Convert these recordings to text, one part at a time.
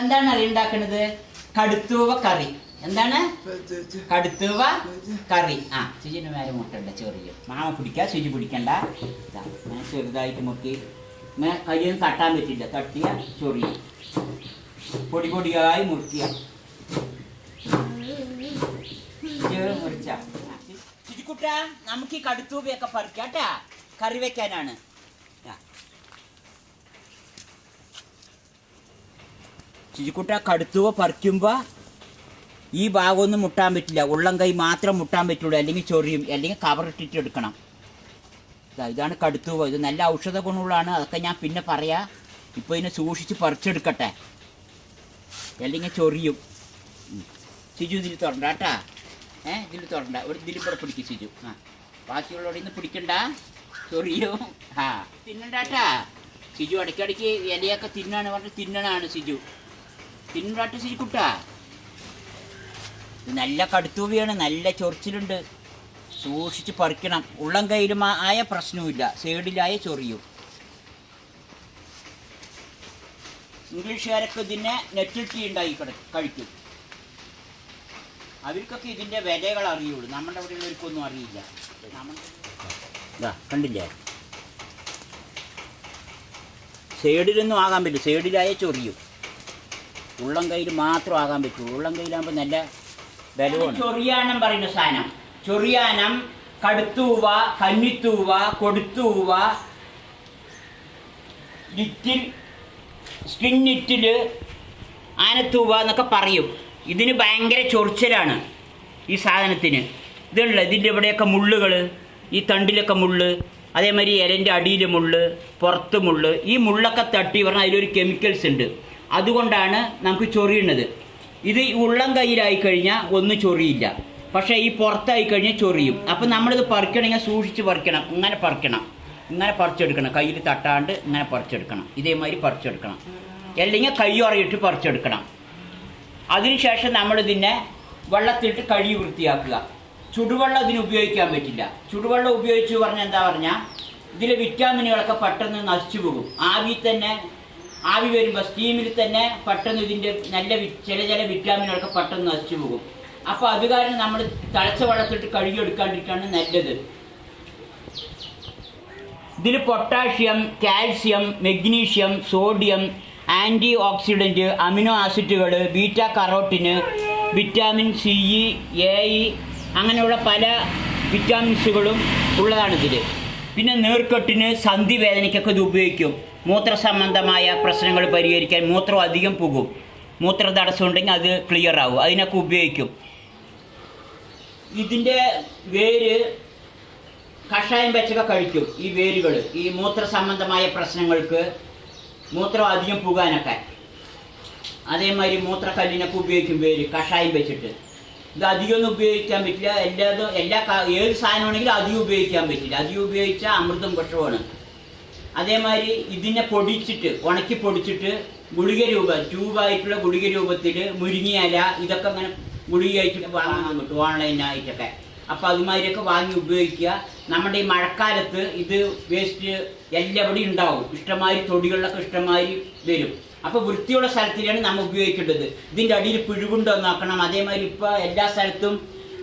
എന്താണ് അറി ഉണ്ടാക്കുന്നത് കടുത്തൂവ കറി. എന്താണ്? കടുത്തൂവ കറി. ആ ശുചിന് മേലെ മുട്ടണ്ട ചെറിയ. മാമ പിടിക്കുക ശുചി പിടിക്കണ്ട. ഞാൻ ചെറുതായിട്ട് മുക്കി. കയ്യൊന്നും തട്ടാൻ പറ്റില്ല. തട്ടിയ ചൊറിയ. പൊടി പൊടിയായി മുറിക്കുക. മുറിച്ച. നമുക്ക് ഈ കടുത്തൂവയൊക്കെ പറിക്കാട്ടാ. കറി വെക്കാനാണ്. ആ. ശുചിക്കുട്ട കടുത്തുവ പറിക്കുമ്പോൾ ഈ ഭാഗമൊന്നും മുട്ടാൻ പറ്റില്ല. ഉള്ളം കൈ മാത്രം മുട്ടാൻ പറ്റുള്ളൂ. അല്ലെങ്കിൽ ചൊറിയും. അല്ലെങ്കിൽ കവറിട്ടിട്ട് എടുക്കണം. ഇതാണ് കടുത്തുവ. ഇത് നല്ല ഔഷധ ഗുണമുള്ളതാണ്. അതൊക്കെ ഞാൻ പിന്നെ പറയാം. ഇപ്പോൾ ഇതിനെ സൂക്ഷിച്ച് പറിച്ചെടുക്കട്ടെ. അല്ലെങ്കിൽ ചൊറിയും. ചിജു ഇതിൽ തുറണ്ട കേട്ടാ ഏ ഇതിൽ തുറണ്ട ഒരു ഇതിൽ കൂടെ പിടിക്കും സിജു. ആ. ബാക്കിയുള്ളവിടെ നിന്ന് പിടിക്കണ്ട. ചൊറിയും. ആ. തിന്നണ്ടാട്ടാ സിജു ഇടയ്ക്കിടയ്ക്ക് ഇലയൊക്കെ തിന്നാണ്. പറഞ്ഞ് തിന്നണാണ് സിജു. തിന്നണ്ടാട്ട് ശരിക്കുട്ട. കുട്ടാ ഇത് നല്ല കടുത്തൂവിയാണ് നല്ല ചൊറിച്ചിലുണ്ട്. സൂക്ഷിച്ച് പറിക്കണം. ഉള്ളം കയ്യിലും ആയ പ്രശ്നവുമില്ല. സൈഡിലായ ചൊറിയും. ഇംഗ്ലീഷുകാരൊക്കെ ഇതിനെ നെറ്റിട്ടി ഉണ്ടായി കഴിക്കും. അവർക്കൊക്കെ ഇതിന്റെ വിലകൾ അറിയുള്ളൂ. നമ്മുടെ അവിടെ ഉള്ളവർക്കൊന്നും അറിയില്ല. കണ്ടില്ലേ? സൈഡിലൊന്നും ആകാൻ പറ്റില്ല. സൈഡിലായ ചൊറിയും. ഉള്ളം കയ്യിൽ മാത്രം ആകാൻ പറ്റുള്ളൂ ഉള്ളം കയ്യിലാകുമ്പോൾ നല്ല ബലമാണ്. ചൊറിയാനം പറയുന്ന സാധനം. ചൊറിയാനം കടുത്തൂവ കന്നിത്തൂവ കൊടുത്തൂവ ലിറ്റിൽ സ്കിൻ നിറ്റിൽ ആനത്തൂവ എന്നൊക്കെ പറയും. ഇതിന് ഭയങ്കര ചൊറിച്ചിലാണ് ഈ സാധനത്തിന്. ഇതുണ്ടല്ലോ ഇതിന്റെ ഇവിടെയൊക്കെ മുള്ളുകൾ ഈ തണ്ടിലൊക്കെ മുള്ള് അതേമാതിരി ഇലന്റെ അടിയിൽ മുള്ള് പുറത്ത് മുള്ള് ഈ മുള്ളൊക്കെ തട്ടി പറഞ്ഞാൽ അതിലൊരു കെമിക്കൽസ് ഉണ്ട്. അതുകൊണ്ടാണ് നമുക്ക് ചൊറിയുന്നത്. ഇത് ഉള്ളം കയ്യിലായി കഴിഞ്ഞാൽ ഒന്നും ചൊറിയില്ല. പക്ഷേ ഈ പുറത്തായി കഴിഞ്ഞാൽ ചൊറിയും. അപ്പം നമ്മളിത് പറിക്കണമെങ്കിൽ സൂക്ഷിച്ച് പറിക്കണം. ഇങ്ങനെ പറിക്കണം. ഇങ്ങനെ പറിച്ചെടുക്കണം. കയ്യിൽ തട്ടാണ്ട് ഇങ്ങനെ പറിച്ചെടുക്കണം. ഇതേമാതിരി പറിച്ചെടുക്കണം. അല്ലെങ്കിൽ കയ്യുറയിട്ട് പറിച്ചെടുക്കണം. അതിനുശേഷം നമ്മളിതിനെ വെള്ളത്തിലിട്ട് കഴുകി വൃത്തിയാക്കുക. ചുടുവെള്ളം ഇതിന് ഉപയോഗിക്കാൻ പറ്റില്ല. ചുടുവെള്ളം ഉപയോഗിച്ച് പറഞ്ഞാൽ എന്താ പറഞ്ഞാൽ ഇതിലെ വിറ്റാമിനുകളൊക്കെ പെട്ടെന്ന് നശിച്ചു പോകും. ആവി തന്നെ ആവി വരുമ്പോൾ സ്റ്റീമിൽ തന്നെ പെട്ടെന്ന് ഇതിന്റെ നല്ല ചില ചില വിറ്റാമിനുകളൊക്കെ പെട്ടെന്ന് നശിച്ചു പോകും. അപ്പോൾ അത് കാരണം നമ്മൾ തിളച്ച വെള്ളത്തിട്ട് എടുക്കാണ്ടിട്ടാണ് നല്ലത്. ഇതിൽ potassium calcium magnesium sodium anti oxidant amino ആസിഡുകൾ beta carotene vitamin C E A E അങ്ങനെയുള്ള പല വിറ്റാമിൻസുകളും ഉള്ളതാണ് ഇതിൽ പിന്നെ നീർക്കെട്ടിന് സന്ധി വേദനയ്ക്കൊക്കെ ഇത് ഉപയോഗിക്കും. മൂത്ര സംബന്ധമായ പ്രശ്നങ്ങൾ പരിഹരിക്കാൻ മൂത്രം അധികം പുകും. മൂത്ര തടസ്സം ഉണ്ടെങ്കിൽ അത് ക്ലിയർ ആവും. അതിനൊക്കെ ഉപയോഗിക്കും. ഇതിന്റെ വേര് കഷായം വെച്ചൊക്കെ കഴിക്കും ഈ വേരുകൾ ഈ മൂത്ര സംബന്ധമായ പ്രശ്നങ്ങൾക്ക് മൂത്രം അധികം പുകാനൊക്കെ. അതേമാതിരി മൂത്രക്കല്ലിനൊക്കെ ഉപയോഗിക്കും വേര് കഷായം വെച്ചിട്ട്. ഇത് അധികമൊന്നും ഉപയോഗിക്കാൻ പറ്റില്ല. എല്ലാതും എല്ലാ ഏത് സാധനമാണെങ്കിലും അധികം ഉപയോഗിക്കാൻ പറ്റില്ല. അധികം ഉപയോഗിച്ചാൽ അമൃതം വിഷമാണ്. അതേമാതിരി ഇതിനെ പൊടിച്ചിട്ട് ഉണക്കി പൊടിച്ചിട്ട് ഗുളിക രൂപ ട്യൂബായിട്ടുള്ള ഗുളിക രൂപത്തിൽ മുരിങ്ങിയില ഇതൊക്കെ അങ്ങനെ ഗുളികയായിട്ട് വാങ്ങാൻ കിട്ടും ഓൺലൈനായിട്ടൊക്കെ അപ്പോൾ അതുമാതിരിയൊക്കെ വാങ്ങി ഉപയോഗിക്കുക. നമ്മുടെ ഈ മഴക്കാലത്ത് ഇത് വേസ്റ്റ് എല്ലാവിടെയും ഉണ്ടാവും. ഇഷ്ടമായി തൊടികളിലൊക്കെ ഇഷ്ടമായി വരും. അപ്പോൾ വൃത്തിയുള്ള സ്ഥലത്തിലാണ് നമ്മൾ ഉപയോഗിക്കേണ്ടത്. ഇതിന്റെ അടിയിൽ പിഴിവുണ്ടോ നോക്കണം. അതേമാതിരി ഇപ്പോൾ എല്ലാ സ്ഥലത്തും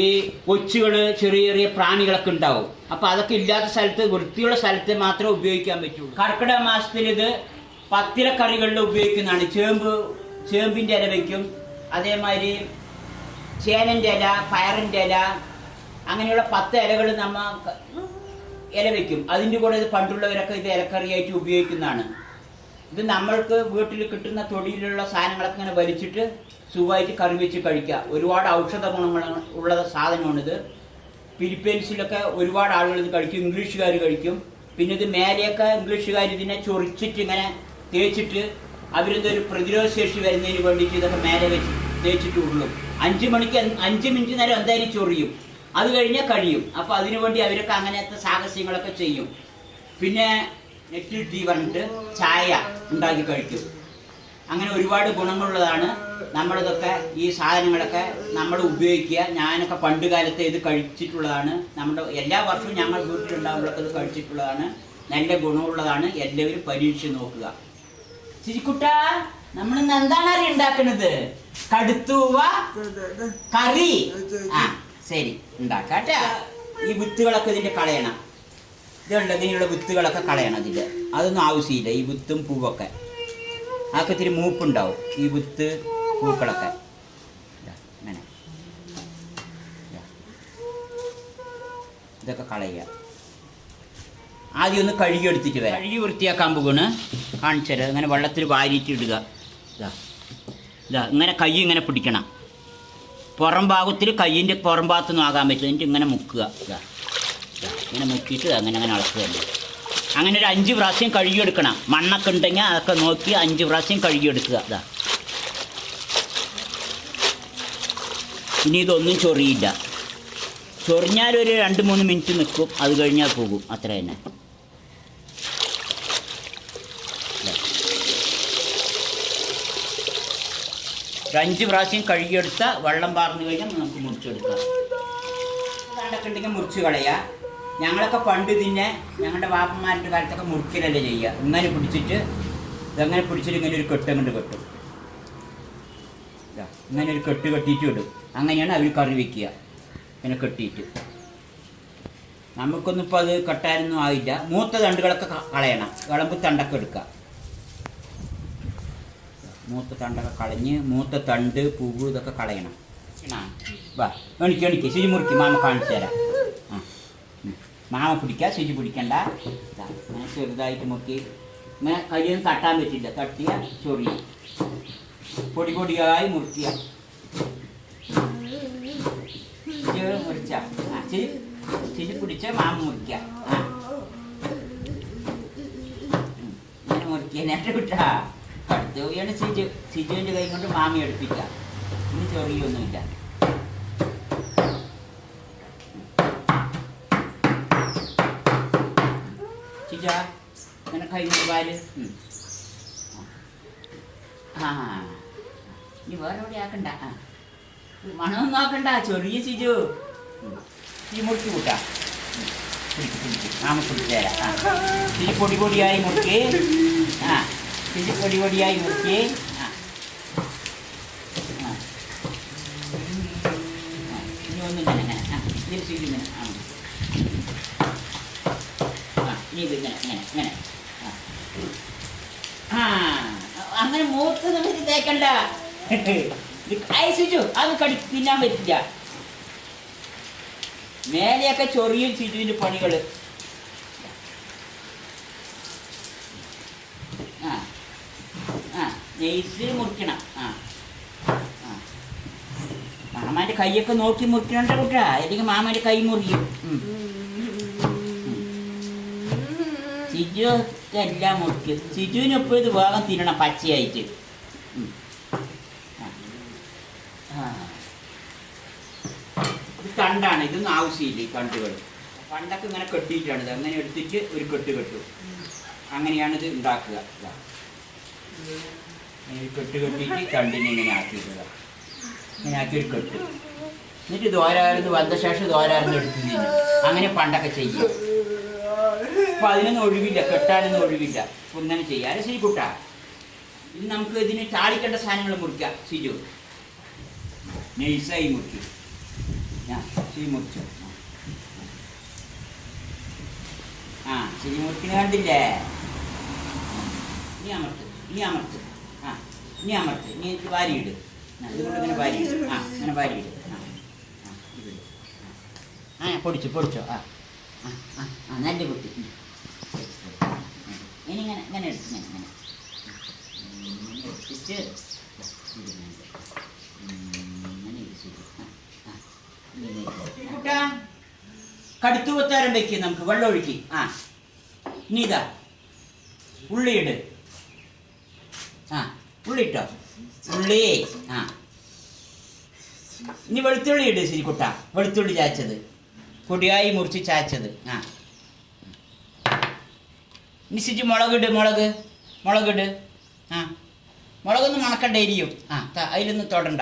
ഈ കൊച്ചുകൾ ചെറിയ ചെറിയ പ്രാണികളൊക്കെ ഉണ്ടാവും. അപ്പോൾ അതൊക്കെ ഇല്ലാത്ത സ്ഥലത്ത് വൃത്തിയുള്ള സ്ഥലത്ത് മാത്രമേ ഉപയോഗിക്കാൻ പറ്റുള്ളൂ. കർക്കിടക മാസത്തിൽ ഇത് പത്തിലക്കറികളിൽ ഉപയോഗിക്കുന്നതാണ്. ചേമ്പ് ചേമ്പിന്റെ ഇല വയ്ക്കും അതേമാതിരി ചേനന്റെ ഇല പയറിന്റെ ഇല അങ്ങനെയുള്ള പത്ത് ഇലകൾ നമ്മ ഇല വയ്ക്കും അതിന്റെ കൂടെ ഇത് പണ്ടുള്ളവരൊക്കെ ഇത് ഇലക്കറിയായിട്ട് ഉപയോഗിക്കുന്നതാണ്. ഇത് നമ്മൾക്ക് വീട്ടിൽ കിട്ടുന്ന തൊടിയിലുള്ള സാധനങ്ങളൊക്കെ ഇങ്ങനെ വലിച്ചിട്ട് സുഖമായിട്ട് കറി വെച്ച് കഴിക്കുക ഒരുപാട് ഔഷധ ഗുണങ്ങൾ ഉള്ള സാധനമാണിത്. ഫിലിപ്പീൻസിലൊക്കെ ഒരുപാട് ആളുകൾ ഇത് കഴിക്കും. ഇംഗ്ലീഷുകാർ കഴിക്കും. പിന്നെ ഇത് മേലെയൊക്കെ ഇംഗ്ലീഷുകാർ ഇതിനെ ചൊറിച്ചിട്ട് ഇങ്ങനെ തേച്ചിട്ട് അവരെന്തൊരു പ്രതിരോധ ശേഷി വരുന്നതിന് വേണ്ടിയിട്ട് ഇതൊക്കെ മേലെ വെച്ച് തേച്ചിട്ട് ഉള്ളും അഞ്ച് മണിക്ക് അഞ്ച് മിനിറ്റ് നേരം എന്തായാലും ചൊറിയും. അത് കഴിഞ്ഞാൽ കഴിയും. അപ്പോൾ അതിനു വേണ്ടി അവരൊക്കെ അങ്ങനത്തെ സാഹസ്യങ്ങളൊക്കെ ചെയ്യും. പിന്നെ നെറ്റിൽ തീ പറഞ്ഞിട്ട് ചായ. ഉണ്ടാക്കി കഴിക്കും. അങ്ങനെ ഒരുപാട് ഗുണങ്ങളുള്ളതാണ് നമ്മളിതൊക്കെ ഈ സാധനങ്ങളൊക്കെ നമ്മൾ ഉപയോഗിക്കുക. ഞാനൊക്കെ പണ്ട് കാലത്ത് ഇത് കഴിച്ചിട്ടുള്ളതാണ്. നമ്മുടെ എല്ലാ വർഷവും ഞങ്ങൾ വീട്ടിലുണ്ടാകുമ്പോഴൊക്കെ ഇത് കഴിച്ചിട്ടുള്ളതാണ്. നല്ല ഗുണമുള്ളതാണ്. എല്ലാവരും പരീക്ഷിച്ച് നോക്കുക. ചിരിക്കുട്ട നമ്മളിന്ന് എന്താണ് അറി ഉണ്ടാക്കുന്നത് കടുത്തൂവ കറി. ആ ശരി. ഉണ്ടാക്കാട്ടെ. ഈ വിത്തുകളൊക്കെ ഇതിന്റെ കളയണം. ഇതുണ്ട് ഇങ്ങനെയുള്ള വിത്തുകളൊക്കെ കളയണം ഇതിന്റെ അതൊന്നും ആവശ്യമില്ല. ഈ വിത്തും പൂവൊക്കെ. അതൊക്കെ ഇത്തിരി മൂപ്പുണ്ടാവും. ഈ വിത്ത് പൂക്കളൊക്കെ. അങ്ങനെ. ഇതൊക്കെ കളയുക. ആദ്യം ഒന്ന് കഴുകി എടുത്തിട്ട് വരാം. കഴുകി വൃത്തിയാക്കാൻ പോകുന്ന കാണിച്ചത് അങ്ങനെ വെള്ളത്തിൽ വാരിയിട്ട് ഇടുക. ഇതാ. ഇതാ ഇങ്ങനെ കൈ ഇങ്ങനെ പിടിക്കണം. പുറം ഭാഗത്തിൽ കയ്യിന്റെ പുറം ഭാഗത്തൊന്നും ആകാൻ പറ്റില്ല. എന്നിട്ട് ഇങ്ങനെ മുക്കുക. ഇതാ. ഇങ്ങനെ മുക്കിയിട്ട് അങ്ങനെ അങ്ങനെ അളക്കുക അങ്ങനെ ഒരു അഞ്ച് പ്രാവശ്യം കഴുകിയെടുക്കണം. മണ്ണൊക്കെ ഉണ്ടെങ്കിൽ അതൊക്കെ നോക്കി അഞ്ച് പ്രാവശ്യം കഴുകിയെടുക്കുക. അതാ ഇനി ഇതൊന്നും ചൊറിയില്ല. ചൊറിഞ്ഞാൽ ഒരു രണ്ട് മൂന്ന് മിനിറ്റ് നിൽക്കും. അത് കഴിഞ്ഞാൽ പോകും. അത്ര തന്നെ. അഞ്ച് പ്രാവശ്യം കഴുകിയെടുത്ത വെള്ളം പാർന്നു കഴിഞ്ഞാൽ നമുക്ക് മുറിച്ചെടുക്കാം. കണ്ടൊക്കെ ഉണ്ടെങ്കിൽ മുറിച്ച് കളയുക ഞങ്ങളൊക്കെ പണ്ട് തിന്നെ ഞങ്ങളുടെ വാപ്പന്മാരുടെ കാലത്തൊക്കെ മുറിക്കലല്ലേ ചെയ്യുക. ഇങ്ങനെ പിടിച്ചിട്ട് ഇതങ്ങനെ പിടിച്ചിട്ട് ഇങ്ങനെ ഒരു കെട്ട് അങ്ങോട്ട് കെട്ടും. ഇങ്ങനെ ഒരു കെട്ട് കെട്ടിയിട്ട് ഇടും. അങ്ങനെയാണ് അവർ കറി വെക്കുക. ഇങ്ങനെ കെട്ടിയിട്ട്. നമുക്കൊന്നും ഇപ്പോൾ അത് കെട്ടാനൊന്നും ആയില്ല. മൂത്ത തണ്ടുകളൊക്കെ കളയണം. വിളമ്പ് തണ്ടൊക്കെ എടുക്കുക. മൂത്ത തണ്ടൊക്കെ കളഞ്ഞ് മൂത്ത തണ്ട് പൂവ് ഇതൊക്കെ കളയണം. വാ എണിക്ക് എണിക്ക്. ശുചി മുറിക്ക്. മാമ കാണിച്ചു തരാം. മാമ പിടിക്കുക ശുചി പിടിക്കണ്ട. ചെറുതായിട്ട് മുക്കി. കയ്യൊന്നും തട്ടാൻ പറ്റില്ല. തട്ടിയ ചൊറിയ. പൊടി പൊടിയായി മുറിക്കുക. മുറിച്ച. ആ ശരി ശുചി പിടിച്ച മാമ മുറിക്കുക ആ. ഇങ്ങനെ മുറിക്കുക നേരെ വിട്ടാ. അടുത്ത പോയാണ് സിജു കൈ കൊണ്ട് മാമി എടുപ്പിക്കുക ഇനി ചൊറിയൊന്നുമില്ല ചിജ ഇങ്ങനെ കൈ കൊണ്ട് വാൽ ഉം. ആ ഇനി വേറെ എവിടെ ആക്കണ്ട? ആ മണമൊന്നും ആക്കണ്ട. ചൊറിയ ചിജു. ഈ മുറുക്കി കൂട്ടാ. പിടിക്ക്, പിടിക്ക്. മാമ പിടിച്ചു തരാം ആ ഇച്ചിരി പൊടി പൊടിയായി മുറുക്കി. ആ ചിരി പൊടി പൊടിയായി മുറുക്കി. ആ. ഇനി ഒന്നും ഇങ്ങനെ. ആ ഇങ്ങനെ ആ. ഇനി ഇങ്ങനെ ഇങ്ങനെ. അങ്ങനെ മൂത്ത് നമുക്ക് തേക്കണ്ട ചു അത് കടി തിന്നാൻ പറ്റില്ല. മേലെയൊക്കെ ചൊറിയും ചിരുവിന്റെ പണികൾ മുറിക്കണം. ആ മാമാന്റെ കൈയൊക്കെ നോക്കി മുറിക്കണ്ട കുട്ടാ. അല്ലെങ്കിൽ മാമാന്റെ കൈ മുറിയും. ഉം. ഒക്കെ എല്ലാം മുറിക്കും. സിജുവിന് ഇത് വേഗം തിന്നണം പച്ചയായിട്ട്. ഇത് കണ്ടാണ് ഇതൊന്നും ആവശ്യമില്ല ഈ കണ്ടുകൾ പണ്ടൊക്കെ ഇങ്ങനെ കെട്ടിയിട്ടാണ് ഇത്. അങ്ങനെ എടുത്തിട്ട് ഒരു കെട്ട് കെട്ടും. അങ്ങനെയാണ് ഇത് ഉണ്ടാക്കുക. കെട്ട് കെട്ടിയിട്ട് തണ്ടിനെ ഇങ്ങനെ ആക്കിയിട്ടുക ഇങ്ങനെ ആക്കി ഒരു കെട്ട്. എന്നിട്ട് ദ്വാരായിരുന്നു വന്ന ശേഷം ദ്വാരായിരുന്നു എടുത്തു അങ്ങനെ പണ്ടൊക്കെ ചെയ്യും. അപ്പൊ അതിനൊന്നും ഒഴിവില്ല കെട്ടാനൊന്നും ഒഴിവില്ല. ഇങ്ങനെ ചെയ്യാൻ ശരി കുട്ട. ഇനി നമുക്ക് ഇതിന് താളിക്കേണ്ട സാധനങ്ങൾ മുറിക്കാം. സിജു. നൈസായി മുറിക്കും. ഞാൻ ശരി മുറിച്ചു. ആ ശരി മുറിക്കുന്ന കണ്ടില്ലേ? ഇനി അമർത്ത് ഇനി അമർത്ത്. ആ ഇനി അമർത്ത്. ഇനി എനിക്ക് വാരിയിട്. ഇതുകൊണ്ട് ഇങ്ങനെ ആ അങ്ങനെ വാരിയിട്. ആ പൊടിച്ചു പൊടിച്ചോ. ആ ആ ആ നല്ല കുട്ടി. ഇനി ഇങ്ങനെ ഇങ്ങനെ എടുത്ത് ഇങ്ങനെ ഇങ്ങനെ. എടുത്തിട്ട് ഇതിങ്ങനെ ഇങ്ങനെ ശരി വെക്കി നമുക്ക് വെള്ളം ഒഴുക്കി. ആ. ഇനി ഇതാ. ഉള്ളിയിട് ആ ഉള്ളിട്ടോ ഉള്ളി. ആ. ഇനി വെളുത്തുള്ളി ഇട് കുട്ട വെളുത്തുള്ളി ചാച്ചത്. പൊടിയായി മുറിച്ച് ചാച്ചത്. ആ. ശിജു മുളകിട് മുളക് മുളകിട്. ആ. മുളകൊന്ന് മണക്കണ്ട എരിയും. ആ അതിലൊന്നും തൊടണ്ട.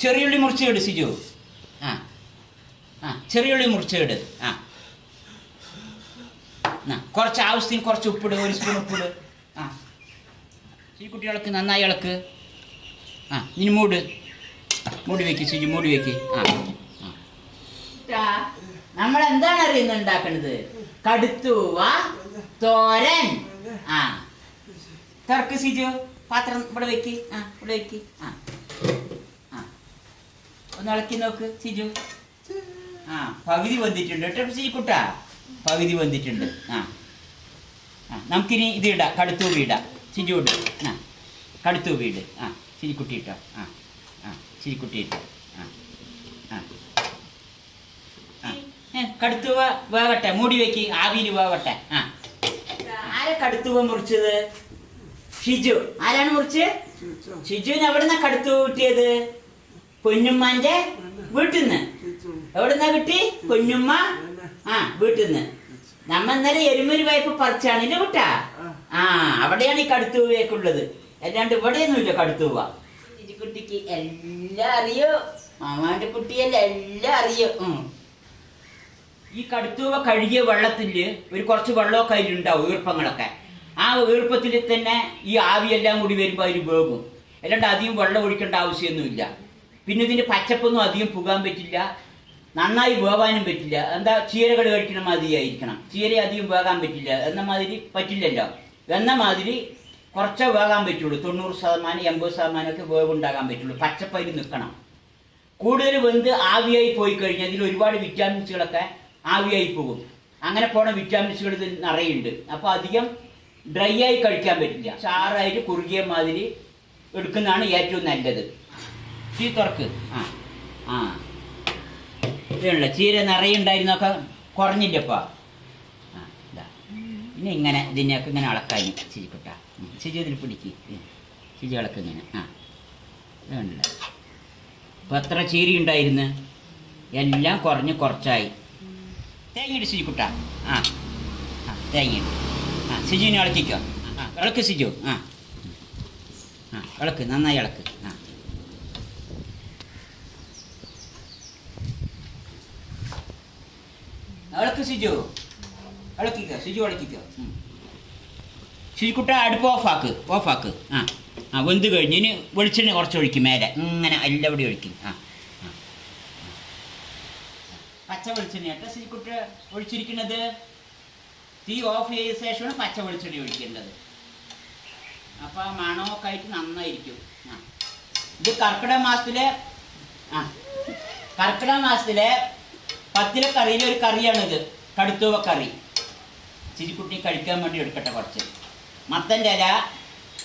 ചെറിയുള്ളി മുറിച്ച് ഇട് സിജു. ആ. ആ ചെറിയുള്ളി മുറിച്ച് ഇട് ആ. ആ, കുറച്ച് ആവശ്യത്തിന് കുറച്ച് ഉപ്പിട് ഒരു സ്പൂൺ ഉപ്പിട്. ആ. ഈ കുട്ടികൾക്ക് നന്നായി ഇളക്ക്. ആ ഇനി മൂട്. മൂടി വെക്ക് സിജു മൂടി വെക്ക്. ആ. നമ്മൾ എന്താണ് അറിയുന്നത് ഉണ്ടാക്കണത്? കടുത്തുവ തോരൻ. ആ. തുറക്ക് സിജു. പാത്രം ഇവിടെ വെക്ക്. ആ ഇവിടെ വെക്ക്. ആ. ആ. ഒന്ന് ഇളക്കി നോക്ക് സിജു. ആ പകുതി വന്നിട്ടുണ്ട് കേട്ടോ കുട്ടാ. പകുതി വന്നിട്ടുണ്ട് ആ. ആ നമുക്കിനി ഇത് ഇടാം. കടുത്തൂവി ഇടാം. സിജു ഇട. ആ. കടുത്തൂവി ഇട്. ആ ചിരിക്കുട്ടി ഇട്ടോ. ആ ആ ചിരിക്കുട്ടി ഇട്ടോ ആ ആ ആ ഏ, കടുത്തുവ വേവട്ടെ മൂടി വെക്ക് ആവിയിൽ വേവട്ടെ. ആ. ആരെ കടുത്തുവ മുറിച്ചത്? ഷിജു. ആരാണ് മുറിച്ച് ഷിജുവിന് എവിടുന്ന കടുത്തുവ കിട്ടിയത്? പൊന്നുമ്മാന്റെ വീട്ടിൽ നിന്ന് എവിടുന്നാ കിട്ടി? പൊന്നുമ്മ ആ വീട്ടിൽ നിന്ന് നമ്മ ഇന്നലെ എരുമൊരു വായ്പ പറിച്ചാണ്. ഇല്ല കുട്ടാ? ആ അവിടെയാണ് ഈ കടുത്തൂവയൊക്കെ ഉള്ളത്. അല്ലാണ്ട് ഇവിടെയൊന്നുമില്ല കടുത്തുവ കുട്ടിക്ക് എല്ലാം അറിയോ? മാമാന്റെ കുട്ടിയല്ല എല്ലാം അറിയോ. ഈ കടുത്തൂവ കഴുകിയ വെള്ളത്തിൽ ഒരു കുറച്ച് വെള്ളമൊക്കെ അതിലുണ്ടാവും ഈർപ്പങ്ങളൊക്കെ. ആ ഈർപ്പത്തിൽ തന്നെ ഈ ആവിയെല്ലാം കൂടി വരുമ്പോൾ അതിൽ വേകും. അല്ലാണ്ട് അധികം വെള്ളം ഒഴിക്കേണ്ട ആവശ്യമൊന്നുമില്ല. പിന്നെ ഇതിന്റെ പച്ചപ്പൊന്നും അധികം പുകാൻ പറ്റില്ല. നന്നായി വേവാനും പറ്റില്ല. എന്താ ചീരകൾ കഴിക്കണ മാതിരി ആയിരിക്കണം ചീര അധികം വേകാൻ പറ്റില്ല. എന്ന മാതിരി പറ്റില്ലല്ലോ. എന്ന മാതിരി കുറച്ചേ വേകാൻ പറ്റുള്ളൂ. തൊണ്ണൂറ് ശതമാനം എൺപത് ശതമാനമൊക്കെ വേവുണ്ടാകാൻ പറ്റുള്ളൂ. പച്ചപ്പയിൽ നിൽക്കണം കൂടുതൽ വെന്ത് ആവിയായി പോയി കഴിഞ്ഞാൽ ഇതിൽ ഒരുപാട് വിറ്റാമിൻസുകളൊക്കെ ആവിയായി പോകും. അങ്ങനെ പോണ വിറ്റാമിൻസുകൾ ഇതിൽ നിറയുണ്ട്. അപ്പോൾ അധികം ഡ്രൈ ആയി കഴിക്കാൻ പറ്റില്ല. ചാറായിട്ട് കുറുകിയ മാതിരി എടുക്കുന്നതാണ് ഏറ്റവും നല്ലത്. ചീ തുറക്ക്. ആ ആ. ചീര നിറയുണ്ടായിരുന്നൊക്കെ കുറഞ്ഞില്ലപ്പാ. ആ ഇതാ. പിന്നെ ഇങ്ങനെ ഇതിനെയൊക്കെ ഇങ്ങനെ അളക്കാനും ചിരിക്കുട്ട ചിരി ഇതിൽ പിടിക്ക്. ചിരി അളക്ക് ഇങ്ങനെ. ആ ഇതുണ്ടല്ല ഇപ്പം എത്ര ചീരി ഉണ്ടായിരുന്നു എല്ലാം കുറഞ്ഞ് കുറച്ചായി. തേങ്ങയിട്ട് കുട്ട. ആ ആ തേങ്ങയിട്ട് ആ സിജുവിനെ ഇളക്കിക്കോ ആ ഇളക്ക് സിജു. ആ ആ ഇളക്ക് നന്നായി ഇളക്ക്. ആ. ഇളക്ക് സിജു. ഇളക്കിക്കോ സിജു ഇളക്കിക്കോ. ഉം. സിജുക്കുട്ട അടുപ്പ് ഓഫാക്ക് ഓഫാക്ക്. ആ ആ വെന്ത് കഴിഞ്ഞ് ഇനി വെളിച്ചെണ്ണ കുറച്ച് ഒഴിക്കും മേലെ. ഇങ്ങനെ എല്ലാവിടെയും ഒഴിക്കും. ആ. ആ. പച്ച വെളിച്ചെണ്ണ കേട്ടോ ഒഴിച്ചിരിക്കുന്നത്. തീ ഓഫ് ചെയ്ത ശേഷമാണ് പച്ച വെളിച്ചെണ്ണ ഒഴിക്കേണ്ടത്. അപ്പോൾ ആ മണമൊക്കെ ആയിട്ട് നന്നായിരിക്കും. ആ. ഇത് കർക്കിടക മാസത്തിലെ ആ. കർക്കിടക മാസത്തിലെ പത്തിലെ കറിയിലെ ഒരു കറിയാണിത്. കടുത്തുവ കറി. ചിരിക്കുട്ടി കഴിക്കാൻ വേണ്ടി എടുക്കട്ടെ കുറച്ച്. മത്തന്റെ ഇല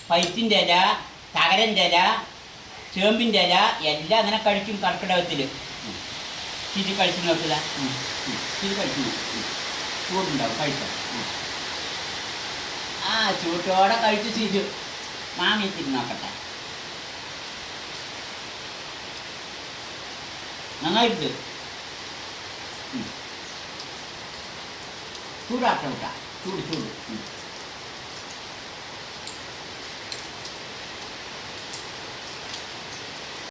പൈറ്റിന്റെ ഇല തകരന്റെ ഇല ചേമ്പിന്റെ ഇല എല്ലാം അങ്ങനെ കഴിക്കും കർക്കിടകത്തിൽ. ചിരി കഴിച്ചു നോക്കില്ല ചിരി കഴിച്ചു. ചൂടുണ്ടാവും കഴിക്കാം ആ ചൂട്ടോടെ കഴിച്ചു ചിരി മാമി തിരി നോക്കട്ടെ. നന്നായിട്ടുണ്ട്. ചൂടാക്കട്ടെ ചൂടാക്കാം കൂട്ടാ. ചൂട് ചൂട്.